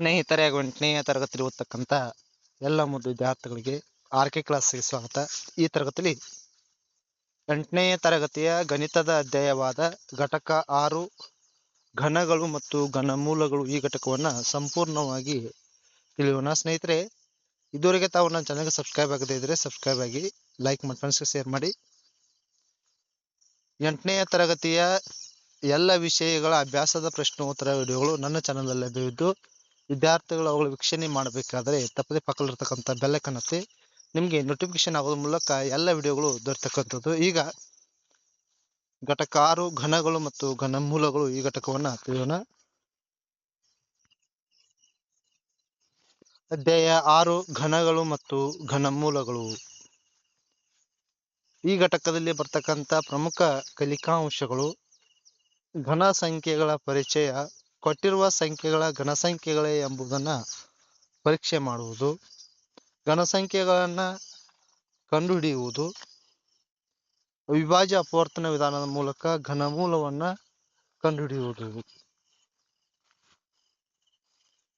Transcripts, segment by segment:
ಸ್ನೇಹಿತರೆ ಹಾಗೂ ಎಂಟನೆಯ ತರಗತಿಯಲ್ಲಿ ಓದ್ತಕ್ಕಂಥ ಎಲ್ಲ ಮುದ್ದು ವಿದ್ಯಾರ್ಥಿಗಳಿಗೆ ಆರ್ ಕೆ ಕ್ಲಾಸ್ಗೆ ಸ್ವಾಗತ. ಈ ತರಗತಿಯಲ್ಲಿ ಎಂಟನೆಯ ತರಗತಿಯ ಗಣಿತದ ಅಧ್ಯಾಯವಾದ ಘಟಕ ಆರು, ಘನಗಳು ಮತ್ತು ಘನಮೂಲಗಳು ಈ ಘಟಕವನ್ನ ಸಂಪೂರ್ಣವಾಗಿ ತಿಳಿಯೋಣ. ಸ್ನೇಹಿತರೆ, ಇದುವರೆಗೆ ತಾವು ನನ್ನ ಚಾನಲ್ಗೆ ಸಬ್ಸ್ಕ್ರೈಬ್ ಆಗದೇ ಇದ್ರೆ ಸಬ್ಸ್ಕ್ರೈಬ್ ಆಗಿ ಲೈಕ್ ಮಾಡಿ ಫ್ರೆಂಡ್ಸ್ಗೆ ಶೇರ್ ಮಾಡಿ. ಎಂಟನೆಯ ತರಗತಿಯ ಎಲ್ಲ ವಿಷಯಗಳ ಅಭ್ಯಾಸದ ಪ್ರಶ್ನೋತ್ತರ ವಿಡಿಯೋಗಳು ನನ್ನ ಚಾನಲ್ ಲಭ್ಯವಿದ್ದು ವಿದ್ಯಾರ್ಥಿಗಳು ಅವುಗಳ ವೀಕ್ಷಣೆ ಮಾಡಬೇಕಾದರೆ ತಪ್ಪದೆ ಪಕ್ಕದಲ್ಲಿರ್ತಕ್ಕಂಥ ಒತ್ತಿ ನಿಮಗೆ ನೋಟಿಫಿಕೇಶನ್ ಆಗೋದ್ರ ಮೂಲಕ ಎಲ್ಲ ವಿಡಿಯೋಗಳು ದೊರೆತಕ್ಕಂಥದ್ದು ಈಗ ಘಟಕ ಆರು ಘನಗಳು ಮತ್ತು ಘನಮೂಲಗಳು ಈ ಘಟಕವನ್ನ ತಿಳಿಯೋಣ. ಅಧ್ಯಾಯ ಆರು ಘನಗಳು ಮತ್ತು ಘನಮೂಲಗಳು ಈ ಘಟಕದಲ್ಲಿ ಬರ್ತಕ್ಕಂಥ ಪ್ರಮುಖ ಕಲಿಕಾಂಶಗಳು ಘನ ಸಂಖ್ಯೆಗಳ ಪರಿಚಯ ಕೊಟ್ಟಿರುವ ಸಂಖ್ಯೆಗಳ ಘನಸಂಖ್ಯೆಗಳೇ ಎಂಬುದನ್ನು ಪರೀಕ್ಷೆ ಮಾಡುವುದು. ಘನಸಂಖ್ಯೆಗಳನ್ನು ಕಂಡುಹಿಡಿಯುವುದು. ವಿಭಾಜ್ಯ ಅಪವರ್ತನ ವಿಧಾನದ ಮೂಲಕ ಘನಮೂಲವನ್ನ ಕಂಡುಹಿಡಿಯುವುದು.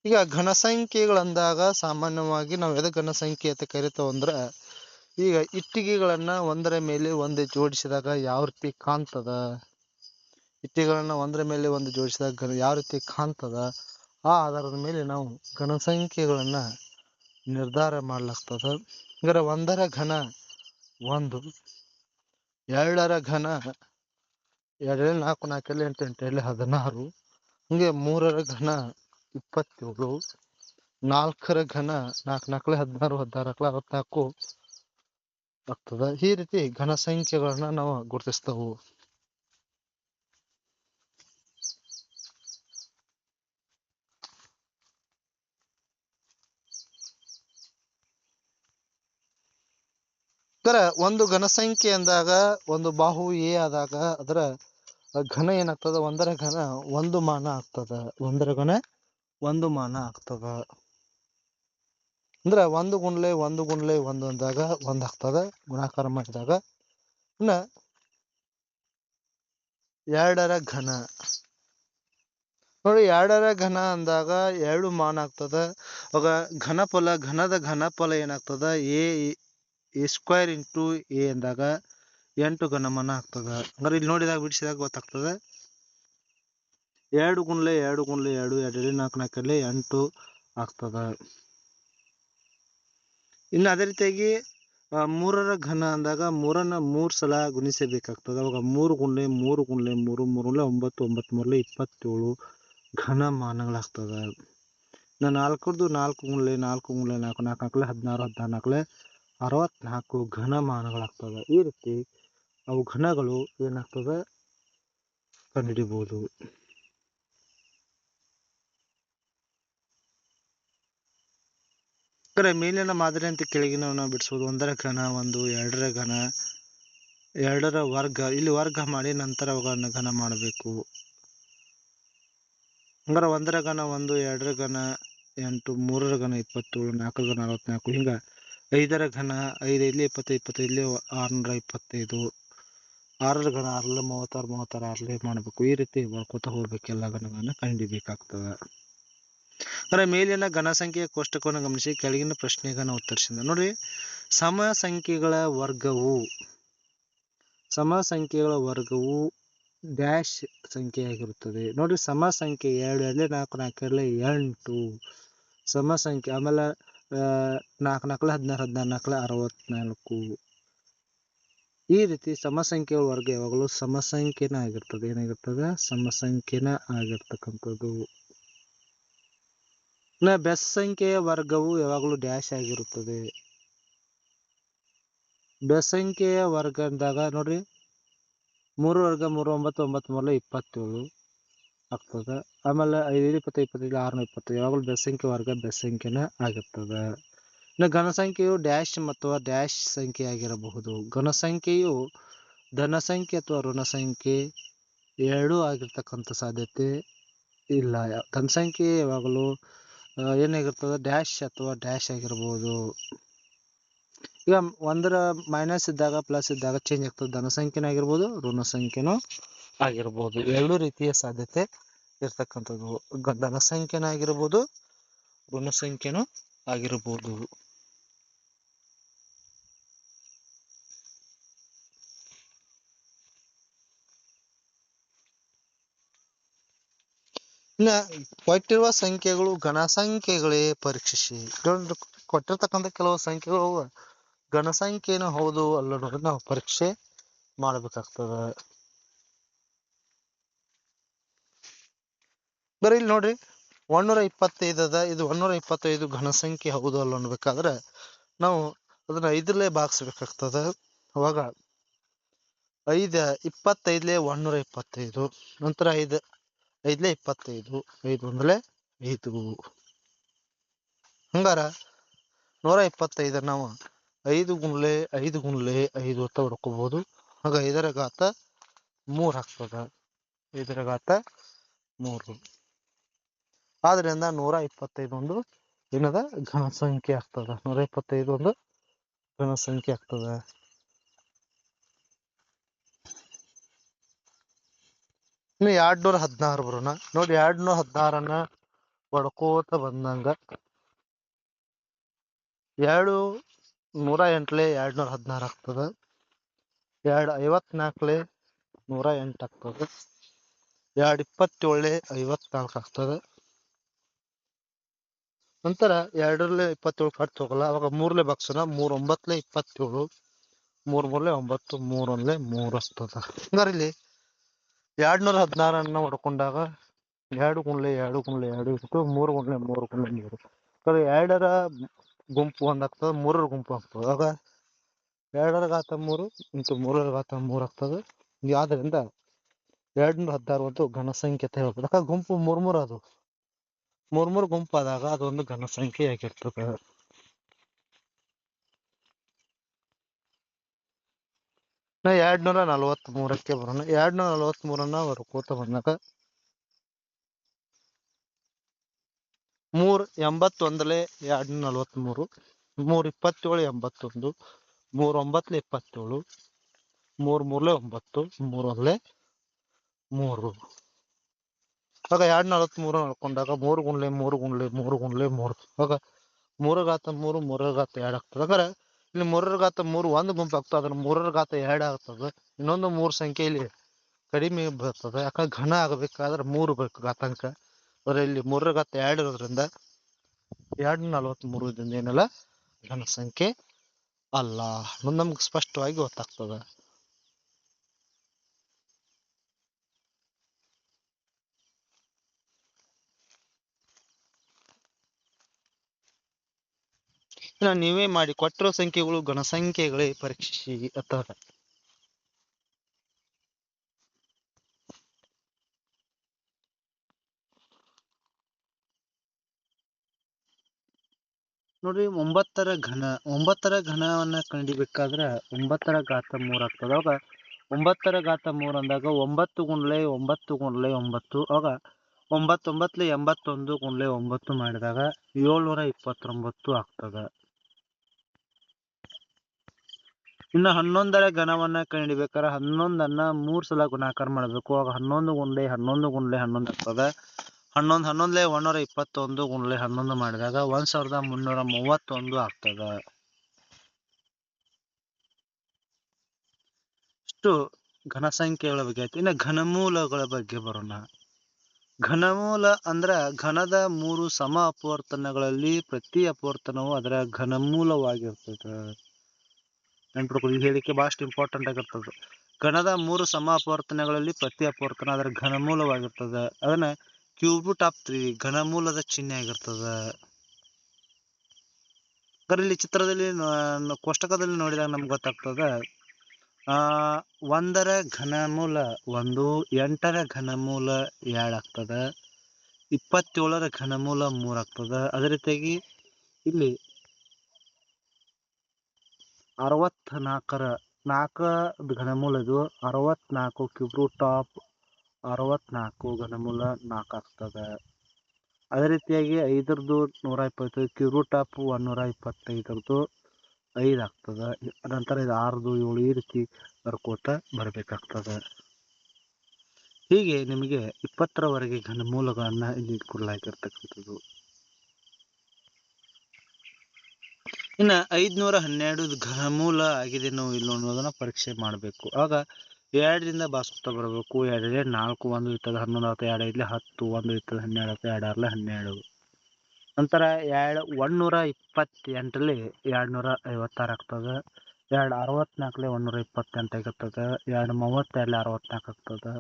ಈಗ ಘನಸಂಖ್ಯೆಗಳಂದಾಗ ಸಾಮಾನ್ಯವಾಗಿ ನಾವು ಯಾವುದೇ ಘನಸಂಖ್ಯೆ ಅಂತ ಕರಿತೇವೆ ಅಂದ್ರ, ಈಗ ಇಟ್ಟಿಗೆಗಳನ್ನು ಒಂದರ ಮೇಲೆ ಒಂದು ಜೋಡಿಸಿದಾಗ ಯಾವ ರೀತಿ ಕಾಣ್ತದ? ಇಟ್ಟಿಗೆಗಳನ್ನ ಒಂದರ ಮೇಲೆ ಒಂದು ಜೋಡಿಸಿದಾಗ ಘನ ಯಾವ ರೀತಿ ಕಾಣ್ತದ, ಆ ಆಧಾರದ ಮೇಲೆ ನಾವು ಘನ ಸಂಖ್ಯೆಗಳನ್ನ ನಿರ್ಧಾರ ಮಾಡ್ಲಾಗ್ತದ. ಹಂಗಾರೆ ಒಂದರ ಘನ ಒಂದು, ಎರಡರ ಘನ ಎರಡೇ ನಾಲ್ಕು ನಾಲ್ಕಲ್ಲಿ ಎಂಟು ಎಂಟಲ್ಲಿ ಹದಿನಾರು, ಹಂಗೆ ಮೂರರ ಘನ ಇಪ್ಪತ್ತೇಳು, ನಾಲ್ಕರ ಘನ ನಾಲ್ಕು ನಾಲ್ಕಲೆ ಹದಿನಾರು ಹದಿನಾರು ನಾಲ್ಕಲೆ ಅರವತ್ನಾಲ್ಕು ಆಗ್ತದ. ಈ ರೀತಿ ಘನ ಸಂಖ್ಯೆಗಳನ್ನ ನಾವು ಗುರುತಿಸ್ತವು. ಅದರ ಒಂದು ಘನ ಸಂಖ್ಯೆ ಅಂದಾಗ ಒಂದು ಬಾಹು ಎ ಆದಾಗ ಅದರ ಘನ ಏನಾಗ್ತದ? ಒಂದರ ಘನ ಒಂದು ಮಾನ ಆಗ್ತದ. ಒಂದರ ಘನ ಒಂದು ಮಾನ ಆಗ್ತದ. ಅಂದ್ರ ಒಂದು ಗುಂಡ್ಲೆ ಒಂದು ಗುಂಡ್ಲೆ ಒಂದು ಅಂದಾಗ ಒಂದ್ ಆಗ್ತದ. ಗುಣಾಕಾರ ಮಾಡಿದಾಗ ಇನ್ನ ಎರಡರ ಘನ. ನೋಡಿ ಎರಡರ ಘನ ಅಂದಾಗ ಎರಡು ಮಾನ ಆಗ್ತದ. ಅವಾಗ ಘನಫಲ ಘನದ ಘನಫಲ ಏನಾಗ್ತದ? A a square into a ಅಂದಾಗ ಎಂಟು ಘನಮಾನ ಆಗ್ತದ. ಹಂಗಾರೆ ಇಲ್ಲಿ ನೋಡಿದಾಗ ಬಿಡಿಸಿದಾಗ ಗೊತ್ತಾಗ್ತದ. ಎರಡು ಗುಂಡ್ಲೆ ಎರಡು ಗುಂಡ್ಲೆ ಎರಡು ಎರಡು ನಾಲ್ಕು ನಾಲ್ಕಲ್ಲಿ ಎಂಟು ಆಗ್ತದ. ಇನ್ನು ಅದೇ ರೀತಿಯಾಗಿ ಮೂರರ ಘನ ಅಂದಾಗ ಮೂರನ್ನ ಮೂರ್ ಸಲ ಗುಣಿಸಬೇಕಾಗ್ತದ. ಅವಾಗ ಮೂರು ಗುಂಡ್ಲೆ ಮೂರು ಗುಂಡ್ಲೆ ಮೂರು ಮೂರುಲೆ ಒಂಬತ್ತು ಒಂಬತ್ತು ಮೂರ್ಲೆ ಇಪ್ಪತ್ತೇಳು ಘನಮಾನಗಳಾಗ್ತದ. ಇನ್ನು ನಾಲ್ಕರದು ನಾಲ್ಕು ಗುಂಡ್ಲೆ ನಾಲ್ಕು ಗುಂಡ್ಲೆ ನಾಲ್ಕು ನಾಲ್ಕು ನಾಲ್ಕಲೆ ಹದಿನಾರು ಹದಿನಾರು ನಾಲ್ಕಲೆ ಅರವತ್ನಾಲ್ಕು ಘನಮಾನಗಳಾಗ್ತವೆ. ಈ ರೀತಿ ಅವು ಘನಗಳು ಏನಾಗ್ತದ ಕಂಡುಹಿಡಿಬಹುದು ಕರೆ, ಮೇಲಿನ ಮಾದರಿ ಅಂತ ಕೆಳಗಿನ ಬಿಡಿಸ್ಬೋದು ಒಂದರ ಘನ, ಒಂದು ಎರಡರ ಘನ, ಎರಡರ ವರ್ಗ. ಇಲ್ಲಿ ವರ್ಗ ಮಾಡಿ ನಂತರ ಅವುಗಳನ್ನ ಘನ ಮಾಡಬೇಕು. ಹಂಗಾರೆ ಒಂದರ ಘನ, ಒಂದು, ಎರಡರ ಘನ, ಎಂಟು, ಮೂರರ ಘನ, ಇಪ್ಪತ್ತೇಳು ನಾಲ್ಕರ ಘನ, ಅರವತ್ನಾಲ್ಕು. ಹಿಂಗ ಐದರ ಘನ ಐದು ಇಲ್ಲಿ ಇಪ್ಪತ್ತು ಇಪ್ಪತ್ತೈದು ಆರುನೂರ ಇಪ್ಪತ್ತೈದು. ಆರರ ಘನ ಆರಲ್ಲ ಮೂವತ್ತಾರು ಮೂವತ್ತಾರು ಆರಲ್ಲೇ ಮಾಡಬೇಕು. ಈ ರೀತಿ ಬರ್ಕೋತ ಹೋಗ್ಬೇಕು. ಎಲ್ಲ ಘನಗಳನ್ನ ಕಂಡಿಬೇಕಾಗ್ತದೆ. ಅಂದ್ರೆ ಮೇಲಿನ ಘನ ಸಂಖ್ಯೆಯ ಕೋಷ್ಟಕವನ್ನು ಗಮನಿಸಿ. ಕೆಳಗಿನ ಪ್ರಶ್ನೆಗಳನ್ನು ಉತ್ತರಿಸಿದ ನೋಡಿ. ಸಮ ಸಂಖ್ಯೆಗಳ ವರ್ಗವು ಸಮ ಸಂಖ್ಯೆಗಳ ವರ್ಗವು ಡ್ಯಾಶ್ ಸಂಖ್ಯೆಯಾಗಿರುತ್ತದೆ. ನೋಡಿ ಸಮ ಸಂಖ್ಯೆ ಎರಡು ಎರಡೇ ನಾಲ್ಕು, ನಾಲ್ಕರಲ್ಲಿ ಎಂಟು. ಸಮ ಸಂಖ್ಯೆ ಆಮೇಲೆ ನಾಲ್ಕು ಹದಿನಾರು ಹದಿನಾರು ನಾಲ್ಕಲೆ ಅರವತ್ನಾಲ್ಕು. ಈ ರೀತಿ ಸಮಸಂಖ್ಯೆಯ ವರ್ಗ ಯಾವಾಗಲೂ ಸಮಸಂಖ್ಯೆನ ಆಗಿರ್ತದೆ. ಏನಾಗಿರ್ತದೆ? ಸಮಸಂಖ್ಯೆನ ಆಗಿರ್ತಕ್ಕಂಥದ್ದು. ಬೆಸ್ ಸಂಖ್ಯೆಯ ವರ್ಗವು ಯಾವಾಗಲೂ ಡ್ಯಾಶ್ ಆಗಿರುತ್ತದೆ. ಬೆಸಂಖ್ಯೆಯ ವರ್ಗ ಅಂದಾಗ ನೋಡ್ರಿ, ಮೂರು ವರ್ಗ ಮೂರು ಒಂಬತ್ತು ಒಂಬತ್ತು ಮೂರಲೆ ಇಪ್ಪತ್ತೇಳು. ಆಗ್ತದೆ. ಆಮೇಲೆ ಐದು ಇಪ್ಪತ್ತು ಇಪ್ಪತ್ತೈದು, ಆರುನೂರ ಇಪ್ಪತ್ತು ಯಾವಾಗಲೂ ಬೆಸಂಖ್ಯೆ ವರ್ಗ ಬೆಸಂಖ್ಯೆನೇ ಆಗಿರ್ತದೆ. ಇನ್ನು ಘನಸಂಖ್ಯೆಯು ಡ್ಯಾಶ್ ಅಥವಾ ಡ್ಯಾಶ್ ಸಂಖ್ಯೆ ಆಗಿರಬಹುದು. ಘನಸಂಖ್ಯೆಯು ಧನ ಸಂಖ್ಯೆ ಅಥವಾ ಋಣ ಸಂಖ್ಯೆ ಎರಡೂ ಆಗಿರ್ತಕ್ಕಂಥ ಸಾಧ್ಯತೆ ಇಲ್ಲ. ಯಾ- ಘನಸಂಖ್ಯೆ ಯಾವಾಗಲೂ ಏನಾಗಿರ್ತದೆ? ಡ್ಯಾಶ್ ಅಥವಾ ಡ್ಯಾಶ್ ಆಗಿರ್ಬೋದು ಈಗ ಒಂದರ ಮೈನಸ್ ಇದ್ದಾಗ ಪ್ಲಸ್ ಇದ್ದಾಗ ಚೇಂಜ್ ಆಗ್ತದೆ. ಧನ ಸಂಖ್ಯೆನೂ ಆಗಿರ್ಬೋದು ಋಣ ಸಂಖ್ಯೆನೂ ಆಗಿರ್ಬೋದು, ಎರಡು ರೀತಿಯ ಸಾಧ್ಯತೆ ಇರ್ತಕ್ಕಂಥದ್ದು. ಧನ ಸಂಖ್ಯೆನ ಆಗಿರ್ಬೋದು, ಋಣ ಸಂಖ್ಯೆನೂ ಆಗಿರಬಹುದು ಇನ್ನ ಕೊಟ್ಟಿರುವ ಸಂಖ್ಯೆಗಳು ಘನ ಸಂಖ್ಯೆಗಳೇ ಪರೀಕ್ಷಿಸಿ. ಕೊಟ್ಟಿರ್ತಕ್ಕಂಥ ಕೆಲವು ಸಂಖ್ಯೆಗಳು ಘನ ಸಂಖ್ಯೆನೂ ಹೌದು ಅಲ್ಲ ಅನ್ನೋದನ್ನ ನಾವು ಪರೀಕ್ಷೆ ಮಾಡ್ಬೇಕಾಗ್ತದ. ಬರೀ ಇಲ್ಲಿ ನೋಡ್ರಿ ಒಂದೂರ ಇಪ್ಪತ್ತೈದು ಅದ. ಇದು ಒಂದೂರ ಇಪ್ಪತ್ತೈದು ಘನ ಸಂಖ್ಯೆ ಹೌದು ಅಲ್ಲ ಅನ್ಬೇಕಾದ್ರೆ ನಾವು ಅದನ್ನ ಐದರಲ್ಲೇ ಭಾಗಿಸ್ಬೇಕಾಗ್ತದ. ಅವಾಗ ಐದ ಇಪ್ಪತ್ತೈದ್ಲೆ ಒಂದೂರ ಇಪ್ಪತ್ತೈದು, ನಂತರ ಐದು ಐದ್ಲೆ ಇಪ್ಪತ್ತೈದು, ಐದು ಒಂದ್ಲೆ ಐದು. ಹಂಗಾರ ನೂರ ಇಪ್ಪತ್ತೈದ ನಾವು ಐದು ಗುಂಡ್ಲೆ ಐದು ಗುಂಡ್ಲೆ ಐದು ಅಂತ ಹೊಡ್ಕೋಬಹುದು ಆಗ ಐದರ ಘಾತ ಮೂರ್ ಆಗ್ತದ. ಐದರ ಘಾತ ಮೂರು. ಆದ್ರಿಂದ ನೂರ ಇಪ್ಪತ್ತೈದು ಒಂದು ಏನದ ಘನ ಸಂಖ್ಯೆ ಆಗ್ತದ. ನೂರ ಇಪ್ಪತ್ತೈದು ಒಂದು ಘನ ಸಂಖ್ಯೆ ಆಗ್ತದ. ಇನ್ನು ಎರಡ್ ನೂರ ಹದಿನಾರು ಬರೋಣ. ನೋಡಿ ಎರಡ್ ನೂರ ಹದಿನಾರನ್ನ ಹೊಡ್ಕೋತ ಬಂದಂಗ ಎರಡು ನೂರ ಎಂಟ್ಲೆ ಎರಡ್ ನೂರ ಹದಿನಾರು ಆಗ್ತದ. ಎರಡು ಐವತ್ನಾಲ್ಕಲೆ ನೂರ ಎಂಟು ಆಗ್ತದ. ಎರಡ್ ಇಪ್ಪತ್ತೇಳಲೆ ಐವತ್ನಾಲ್ಕು ಆಗ್ತದ. ನಂತರ ಎರಡರಲ್ಲೇ ಇಪ್ಪತ್ತೇಳು ಕಟ್ ಹೋಗಲ್ಲ ಅವಾಗ ಮೂರ್ಲೆ ಬಾಕ್ಸನ ಮೂರ್ ಒಂಬತ್ತಲೆ ಇಪ್ಪತ್ತೇಳು, ಮೂರ್ ಮೂರ್ಲೆ ಒಂಬತ್ತು ಮೂರೊಂದ್ಲೆ ಮೂರು ಹಸ್ತದ ಹಂಗಾರೆ ಇಲ್ಲಿ ಎರಡ್ನೂರ ಹದಿನಾರನ್ನ ಹೊಡ್ಕೊಂಡಾಗ ಎರಡು ಗುಂಡ್ಲೆ ಎರಡು ಗುಂಡ್ಲೆ ಎರಡು ಇಟ್ಟು ಮೂರು ಗುಂಡ್ಲೆ ಮೂರು ಗುಂಡ್ಲೆ ನೀರು ಎರಡರ ಗುಂಪು ಒಂದಾಗ್ತದ ಮೂರರ ಗುಂಪು ಆಗ್ತದೆ. ಆಗ ಎರಡರ ಘಾತ ಮೂರು ಇಂಟು ಮೂರರ ಘಾತ ಮೂರು ಆಗ್ತದೆ. ಆದ್ರಿಂದ ಎರಡ್ ನೂರ ಹದಿನಾರು ಒಂದು ಘನ ಸಂಖ್ಯೆ ಅಂತ ಹೇಳ್ಬೋದು. ಗುಂಪು ಮೂರ್ ಮೂರ್ ಅದು. ಮೂರ್ ಗುಂಪಾದಾಗ ಅದೊಂದು ಘನ ಸಂಖ್ಯೆ ಆಗಿರ್ತದೆ ನಾ ಎರಡ್ ನೂರ ನಲವತ್ತ್ ಮೂರಕ್ಕೆ ಬರೋಣ. ಎರಡ್ನೂರ ನೂರ ನಲವತ್ತ್ ಮೂರನ್ನ ಕೂತ ಬಂದಾಗ ಮೂರ್ ಎಂಬತ್ತೊಂದಲೆ ಎರಡ್ ನೂರ ನಲವತ್ತ್ ಮೂರು ಇಪ್ಪತ್ತೇಳು ಎಂಬತ್ತೊಂದು, ಮೂರ್ ಒಂಬತ್ಲೆ ಇಪ್ಪತ್ತೇಳು, ಮೂರ್ ಮೂರ್ಲೆ ಒಂಬತ್ತು ಮೂರ್ ಒಂದ್ಲೆ ಮೂರು. ಆಗ ಎರಡ್ ನಲವತ್ತ್ ಮೂರು ನಡ್ಕೊಂಡಾಗ ಮೂರು ಗುಣ್ಲೆ ಮೂರು ಗುಣ್ಲೆ ಮೂರು ಗುಣ್ಲೆ ಮೂರು. ಆಗ ಮೂರರ ಘಾತ ಮೂರು ಮೂರರ ಘಾತ ಎರಡ್ ಆಗ್ತದೆ. ಅಂದ್ರೆ ಇಲ್ಲಿ ಮೂರರ ಘಾತ ಮೂರು ಒಂದು ಗುಂಪು ಆಗ್ತದೆ. ಅದ್ರ ಮೂರರ ಘಾತ ಎರಡ್ ಆಗ್ತದೆ. ಇನ್ನೊಂದು ಮೂರು ಸಂಖ್ಯೆ ಇಲ್ಲಿ ಕಡಿಮೆ ಬರ್ತದೆ. ಯಾಕಂದ್ರೆ ಘನ ಆಗ್ಬೇಕಾದ್ರೆ ಮೂರು ಬೇಕು ಘಾತಾಂಕ. ಆದ್ರೆ ಇಲ್ಲಿ ಮೂರರ ಘಾತ ಎರಡ್ ಇರೋದ್ರಿಂದ ಎರಡ್ ನಲವತ್ತ್ ಮೂರು ಇದರಿಂದ ಏನಲ್ಲ? ಘನ ಸಂಖ್ಯೆ ಅಲ್ಲ. ಅನ್ನೋದು ನಮ್ಗೆ ಸ್ಪಷ್ಟವಾಗಿ ಗೊತ್ತಾಗ್ತದೆ. ಇನ್ನ ನೀವೇ ಮಾಡಿ, ಕೊಟ್ಟಿರೋ ಸಂಖ್ಯೆಗಳು ಘನ ಸಂಖ್ಯೆಗಳೇ ಪರೀಕ್ಷಿಸಿ ಅಥವಾ ನೋಡ್ರಿ, ಒಂಬತ್ತರ ಘನ, ಒಂಬತ್ತರ ಘನವನ್ನ ಕಂಡಿಬೇಕಾದ್ರ ಒಂಬತ್ತರ ಘಾತ ಮೂರ್ ಆಗ್ತದ. ಅವಾಗ ಒಂಬತ್ತರ ಘಾತ ಮೂರ್ ಅಂದಾಗ ಒಂಬತ್ತು ಗುಂಡ್ಲೆ ಒಂಬತ್ತು ಗುಂಡ್ಲೆ ಒಂಬತ್ತು, ಅವಾಗ ಒಂಬತ್ತೊಂಬತ್ಲೆ ಎಂಬತ್ತೊಂದು ಗುಂಡ್ಲೆ ಒಂಬತ್ತು ಮಾಡಿದಾಗ ಏಳ್ನೂರ ಇಪ್ಪತ್ತೊಂಬತ್ತು ಆಗ್ತದ. ಇನ್ನ ಹನ್ನೊಂದರ ಘನವನ್ನ ಕಂಡಿಬೇಕಾದ್ರೆ ಹನ್ನೊಂದನ್ನ ಮೂರ್ ಸಲ ಗುಣಾಕಾರ ಮಾಡ್ಬೇಕು. ಆಗ ಹನ್ನೊಂದು ಗುಂಡ್ಲೆ ಹನ್ನೊಂದು ಗುಂಡ್ಲೆ ಹನ್ನೊಂದು ಆಗ್ತದ. ಹನ್ನೊಂದು ಹನ್ನೊಂದ್ಲೆ ಒಂದೂರ ಇಪ್ಪತ್ತೊಂದು ಗುಂಡ್ಲೆ ಹನ್ನೊಂದು ಮಾಡಿದಾಗ ಒಂದ್ ಸಾವಿರದ ಮುನ್ನೂರ ಮೂವತ್ತೊಂದು ಆಗ್ತದ. ಇಷ್ಟು ಘನಸಂಖ್ಯೆಗಳ ಬಗ್ಗೆ ಆಯ್ತು ಇನ್ನು ಘನಮೂಲಗಳ ಬಗ್ಗೆ ಬರೋಣ. ಘನಮೂಲ ಅಂದ್ರ ಘನದ ಮೂರು ಸಮ ಅಪವರ್ತನಗಳಲ್ಲಿ ಪ್ರತಿ ಅಪವರ್ತನವು ಅದರ ಘನಮೂಲವಾಗಿರ್ತದೆ. ನೆನ್ಪಿಡ್ಕೊಳ್ಳಿ ಈ ಹೇಳಿಕೆ ಇಂಪಾರ್ಟೆಂಟ್ ಆಗಿರ್ತದೆ. ಘನದ ಮೂರು ಸಮ ಅಪವರ್ತನಗಳಲ್ಲಿ ಪ್ರತಿ ಅಪವರ್ತನ ಅದರ ಘನಮೂಲವಾಗಿರ್ತದೆ. ಅದನ್ನ ಕ್ಯೂಬ್ ಟಾಪ್ ತ್ರೀ ಘನಮೂಲದ ಚಿಹ್ನೆ ಆಗಿರ್ತದೆ. ಇಲ್ಲಿ ಚಿತ್ರದಲ್ಲಿ ಕೋಷ್ಟಕದಲ್ಲಿ ನೋಡಿದಾಗ ನಮ್ಗೆ ಗೊತ್ತಾಗ್ತದೆ. ಆ, ಒಂದರ ಘನಮೂಲ ಒಂದು, ಎಂಟರ ಘನಮೂಲ ಆಗ್ತದ. ಇಪ್ಪತ್ತೇಳರ ಘನಮೂಲ ಮೂರ್ ಆಗ್ತದ. ಅದೇ ರೀತಿಯಾಗಿ ಇಲ್ಲಿ ಅರವತ್ ನಾಲ್ಕರ ನಾಲ್ಕ ಘನಮೂಲ ಇದು. ಅರವತ್ನಾಲ್ಕು ಕ್ಯೂಬ್ ರೂಟ್ ಆಫ್ ಅರವತ್ನಾಲ್ಕು ಘನಮೂಲ ನಾಲ್ಕು ಆಗ್ತದ ಅದೇ ರೀತಿಯಾಗಿ ಐದರದು ನೂರ ಇಪ್ಪತ್ತು ಕ್ಯೂಬ್ ರೂಟ್ ಆಫ್ ನೂರ ಇಪ್ಪತ್ತೈದರದು ಐದು ಆಗ್ತದ ನಂತರ ಇದು ಆರದು ಏಳು ಈ ರೀತಿ ಬರ್ಕೋತ ಬರಬೇಕಾಗ್ತದ. ಹೀಗೆ ನಿಮಗೆ ಇಪ್ಪತ್ತರವರೆಗೆ ಘನಮೂಲಗಳನ್ನು ಇಲ್ಲಿ ಕೊಡಲಾಗಿರ್ತಕ್ಕಂಥದ್ದು. ಇನ್ನು ಐದುನೂರ ಹನ್ನೆರಡು ಘನಮೂಲ ನಾವು ಇಲ್ಲೋ ಅನ್ನೋದನ್ನ ಪರೀಕ್ಷೆ ಮಾಡಬೇಕು. ಆಗ ಎರಡರಿಂದ ಬಾಸ್ಕೊತಾ ಬರಬೇಕು. ಎರಡೇ ನಾಲ್ಕು, ಒಂದು ಇರ್ತದೆ ಹನ್ನೊಂದು ಆತ ಎರಡು ಐದಲೇ ಹತ್ತು, ಒಂದು ಇರ್ತದೆ ಹನ್ನೆರಡು ಆತ ಎರಡು ಆರ್ಲೆ ಹನ್ನೆರಡು. ನಂತರ ಎರಡು ಒಂದುನೂರ ಇಪ್ಪತ್ತೆಂಟರಲ್ಲಿ ಎರಡು ನೂರ ಐವತ್ತಾರು ಆಗ್ತದೆ. ಎರಡು ಅರವತ್ನಾಲ್ಕಲೆ ಒಂದುನೂರ ಇಪ್ಪತ್ತೆಂಟು ಆಗಿರ್ತದೆ. ಎರಡು ಮೂವತ್ತೆರಡಲೆ ಅರವತ್ನಾಲ್ಕು ಆಗ್ತದೆ.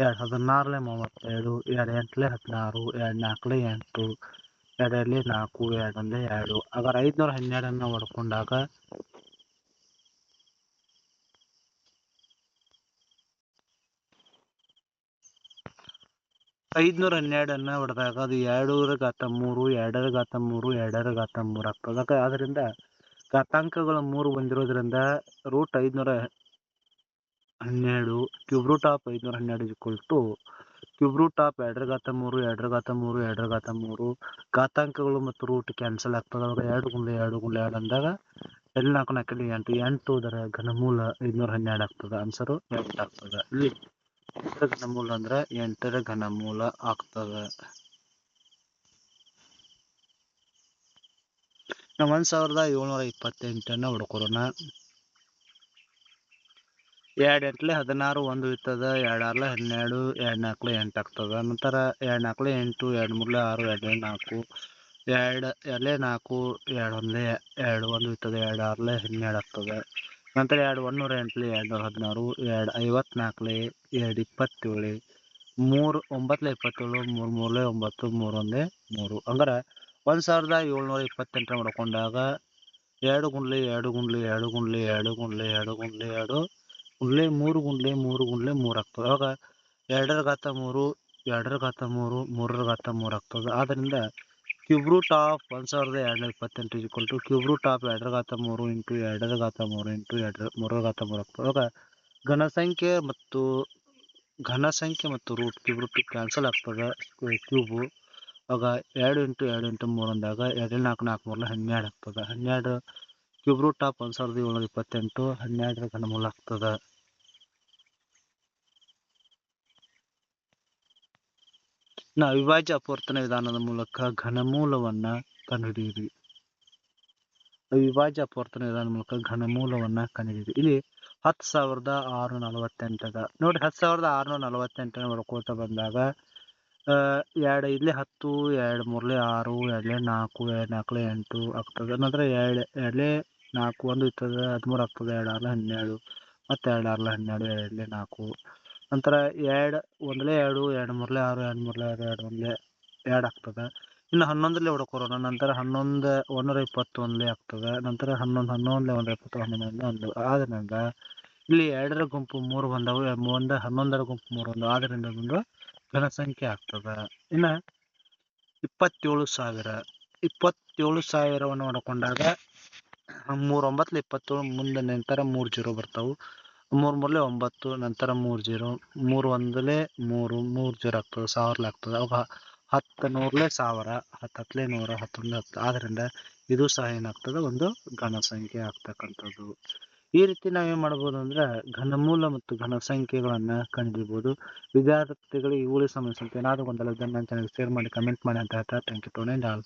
ಎರಡು ಹದಿನಾರಲೆ ಮೂವತ್ತೆರಡು, ಎರಡು ಎಂಟಲೆ ಹದಿನಾರು, ಎರಡು ನಾಲ್ಕಲೆ ಎಂಟು. ಎರಡರಲ್ಲಿ ನಾಲ್ಕು, ಎರಡರಲ್ಲಿ ಎರಡು. ಹಾಗಾದ್ರೆ ಐದುನೂರ ಹನ್ನೆರಡನ್ನು ಹೊಡ್ಕೊಂಡಾಗ ಐದುನೂರ ಹನ್ನೆರಡನ್ನು ಹೊಡೆದಾಗ ಅದು ಎರಡೂರ ಘಾತ ಮೂರು, ಎರಡರ ಘಾತ ಮೂರು, ಎರಡರ ಘಾತ ಮೂರು ಆಗ್ತದೆ. ಆದ್ದರಿಂದ ಘಾತಾಂಕಗಳು ಮೂರು ಬಂದಿರೋದ್ರಿಂದ ರೂಟ್ ಐದುನೂರ ಹನ್ನೆರಡು ಕ್ಯೂಬ್ ರೂಟ್ ಆಫ್ ಐದುನೂರ ಹನ್ನೆರಡು equal to cube root of ಎರಡರ ಘಾತ ಮೂರು ಎರಡರ ಘಾತ ಮೂರು ಎರಡರ ಘಾತ ಮೂರು. ಘಾತಾಂಕಗಳು ಮತ್ತು ರೂಟ್ ಕ್ಯಾನ್ಸಲ್ ಆಗ್ತದೆ. ಅವಾಗ ಎರಡು ಗುಂಡ್ಲೆ ಎರಡು ಗುಂಡ್ಲೆ, ಎರಡು ಅಂದಾಗ ಎರಡು ನಾಲ್ಕು ನಾಲ್ಕಲ್ಲಿ ಎಂಟು ಎಂಟು ಅದರ ಘನಮೂಲ ಐದುನೂರ ಹನ್ನೆರಡು ಆಗ್ತದೆ. ಆನ್ಸರು ಎಂಟು ಆಗ್ತದೆ. ಇಲ್ಲಿ ಎಂಟರ ಘನಮೂಲ ಅಂದ್ರೆ ಎಂಟರ ಘನಮೂಲ ಆಗ್ತದೆ. ನಾವು ಒಂದ್ ಸಾವಿರದ ಏಳ್ನೂರ ಇಪ್ಪತ್ತೆಂಟನ್ನ ಹುಡ್ಕೊರೋಣ ಎರಡು ಎಂಟ್ಲೆ ಹದಿನಾರು ಒಂದು ಇರ್ತದ ಎರಡು ಆರ್ಲೆ ಹನ್ನೆರಡು ಎರಡು ನಾಲ್ಕಲೆ ಎಂಟು ಆಗ್ತದ. ನಂತರ ಎರಡು ನಾಲ್ಕಲೆ ಎಂಟು ಎರಡು ಮೂರಲೆ ಆರು ಎರಡಲೆ ನಾಲ್ಕು, ಎರಡು, ಎರಡಲೆ ನಾಲ್ಕು ಎರಡು ಒಂದಲೆ ಎರಡು ಒಂದು ಇರ್ತದೆ ಎರಡು ಆರ್ಲೆ ಹನ್ನೆರಡು ಆಗ್ತದೆ. ನಂತರ ಎರಡು ಒಂದೂರ ಎಂಟ್ಲೆ ಎರಡು ನೂರ ಹದಿನಾರು, ಎರಡು ಐವತ್ನಾಲ್ಕಲೆ ಎರಡು ಇಪ್ಪತ್ತೇಳು, ಮೂರು ಒಂಬತ್ತಲೆ ಇಪ್ಪತ್ತೇಳು, ಮೂರು ಮೂರಲೆ ಒಂಬತ್ತು, ಮೂರು ಒಂದೇ ಮೂರು. ಅಂದ್ರೆ ಒಂದು ಸಾವಿರದ ಏಳ್ನೂರ ಇಪ್ಪತ್ತೆಂಟರ ಮಾಡ್ಕೊಂಡಾಗ ಎರಡು ಗುಂಡ್ಲಿ ಎರಡು ಗುಂಡ್ಲಿ ಎರಡು ಗುಂಡ್ಲಿ ಎರಡು ಗುಂಡ್ಲಿ ಎರಡು ಗುಂಡ್ಲಿ ಎರಡು ಗುಂಡ್ಲೆ ಮೂರು ಗುಂಡ್ಲೆ ಮೂರು ಗುಂಡ್ಲೆ ಮೂರು ಆಗ್ತದೆ. ಅವಾಗ ಎರಡರ ಘಾತ ಮೂರು, ಎರಡರ ಘಾತ ಮೂರು, ಮೂರರ ಘಾತ ಮೂರು ಆಗ್ತದೆ. ಆದ್ದರಿಂದ ಕ್ಯೂಬ್ ರೂಟ್ ಆಫ್ ಒಂದು ಸಾವಿರದ ಎರಡುನೂರ ಇಪ್ಪತ್ತೆಂಟು equal to cube root of ಎರಡರ ಘಾತ ಮೂರು ಇಂಟು ಎರಡರ ಘಾತ ಮೂರು ಇಂಟು ಎರಡರ, ಮೂರರ ಘಾತ ಮೂರು ಆಗ್ತದೆ. ಅವಾಗ ಘನಸಂಖ್ಯೆ ಮತ್ತು ಘನಸಂಖ್ಯೆ ಮತ್ತು ರೂಟ್ ಕ್ಯೂಬ್ ರೂಟ್ ಕ್ಯಾನ್ಸಲ್ ಆಗ್ತದೆ. ಕ್ಯೂಬು ಆಗ ಎರಡು ಇಂಟು ಎರಡು ಇಂಟು ಮೂರು ಅಂದಾಗ ಎರಡು ನಾಲ್ಕು ನಾಲ್ಕು ಮೂರನ್ನ ಹನ್ನೆರಡು ಆಗ್ತದೆ. ಹನ್ನೆರಡು ಕ್ಯೂಬ್ ರೂಟ್ ಆಫ್ ಒಂದು ಸಾವಿರದ ಏಳ್ನೂರ ಇಪ್ಪತ್ತೆಂಟು, ಹನ್ನೆರಡರ ಘನಮೂಲ ಆಗ್ತದೆ. ನಾ ಅವಿಭಾಜ್ಯ ಅಪವರ್ತನ ವಿಧಾನದ ಮೂಲಕ ಘನಮೂಲವನ್ನ ಕಂಡುಹಿಡಿಯಿರಿ. ಅವಿಭಾಜ್ಯ ಅಪವರ್ತನ ವಿಧಾನದ ಮೂಲಕ ಘನಮೂಲವನ್ನ ಕಂಡುಹಿಡಿಯಿರಿ. ಇಲ್ಲಿ ಹತ್ತು ಸಾವಿರದ ಆರುನೂರ ನಲವತ್ತೆಂಟದ ನೋಡಿ ಹತ್ತು ಸಾವಿರದ ಆರುನೂರ ನಲವತ್ತೆಂಟನೇ ಬರ್ಕೋತ ಬಂದಾಗ ಎರಡು, ಇಲ್ಲಿ ಹತ್ತು, ಎರಡು ಮೂರಲೆ ಆರು ಎರಡಲೇ ನಾಲ್ಕು, ಎರಡು ನಾಲ್ಕಲೆ ಎಂಟು ಆಗ್ತದೆ. ನಂತರ ಎರಡು ಎರಡಲೇ ನಾಲ್ಕು, ಒಂದು ಇರ್ತದೆ, ಹದಿಮೂರು ಆಗ್ತದೆ ಎರಡು ಆರ್ಲೆ ಹನ್ನೆರಡು ಮತ್ತು ಎರಡು ಆರ್ಲೆ ಹನ್ನೆರಡು ಎರಡಲೇ ನಾಲ್ಕು. ನಂತರ ಎರಡು, ಒಂದ್ಲೆ ಎರಡು ಎರಡು ಮೂರ್ಲೆ ಆರು, ಎರಡು ಮೂರ್ಲೆ ಆರು, ಎರಡು ಒಂದಲೇ ಎರಡು ಆಗ್ತದೆ. ಇನ್ನು ಹನ್ನೊಂದರಲ್ಲೇ ಹೊಡ್ಕೊರೋಣ ನಂತರ ಹನ್ನೊಂದು, ಒಂದೂರ ಒಂದ್ಲೆ ಆಗ್ತದೆ. ನಂತರ ಹನ್ನೊಂದು, ಹನ್ನೊಂದ್ಲೆ, ಒಂದರ ಇಪ್ಪತ್ತು ಹನ್ನೊಂದು, ಒಂದು ಆದ್ದರಿಂದ ಇಲ್ಲಿ ಎರಡರ ಗುಂಪು ಮೂರು ಬಂದವು ಒಂದು, ಹನ್ನೊಂದರ ಗುಂಪು ಮೂರು ಒಂದು ಆದ್ರಿಂದ ಒಂದು ಜನಸಂಖ್ಯೆ ಆಗ್ತದೆ. ಇನ್ನು ಇಪ್ಪತ್ತೇಳು ಸಾವಿರ, ಇಪ್ಪತ್ತೇಳು ಸಾವಿರವನ್ನು ಹೊಡ್ಕೊಂಡಾಗ ಮೂರು ಇಪ್ಪತ್ತೇಳು, ಮುಂದೆ ನಂತರ ಮೂರು ಜೀರೋ ಬರ್ತಾವೆ. ಮೂರು ಮೂರಲೆ ಒಂಬತ್ತು, ನಂತರ ಮೂರು ಜೀರೋ, ಮೂರು ಒಂದಲೇ ಮೂರು ಮೂರು ಜೀರೋ ಆಗ್ತದೆ, ಸಾವಿರಲೆ ಆಗ್ತದೆ. ಅವಾಗ ಹತ್ತು ನೂರಲೆ ಸಾವಿರ, ಹತ್ತು ಹತ್ತಲೆ ನೂರ ಹತ್ತೊಂದು ಹತ್ತು. ಆದ್ದರಿಂದ ಇದು ಸಹ ಏನಾಗ್ತದೆ, ಒಂದು ಘನ ಸಂಖ್ಯೆ ಆಗ್ತಕ್ಕಂಥದ್ದು. ಈ ರೀತಿ ನಾವೇನು ಮಾಡ್ಬೋದು ಅಂದ್ರೆ ಘನಮೂಲ ಮತ್ತು ಘನ ಸಂಖ್ಯೆಗಳನ್ನು ವಿದ್ಯಾರ್ಥಿಗಳು ವಿದ್ಯಾರ್ಥಿಗಳಿಗೆ ಇವುಗಳಿಗೆ ಸಂಬಂಧಿಸಿದಂತೆ ಏನಾದರೂ ಗೊಂದಲ ಇದ್ದರೆ ನನ್ನ ಶೇರ್ ಮಾಡಿ ಕಮೆಂಟ್ ಮಾಡಿ ಅಂತ ಹೇಳ್ತಾ ಥ್ಯಾಂಕ್ ಯು ಟು ಆಲ್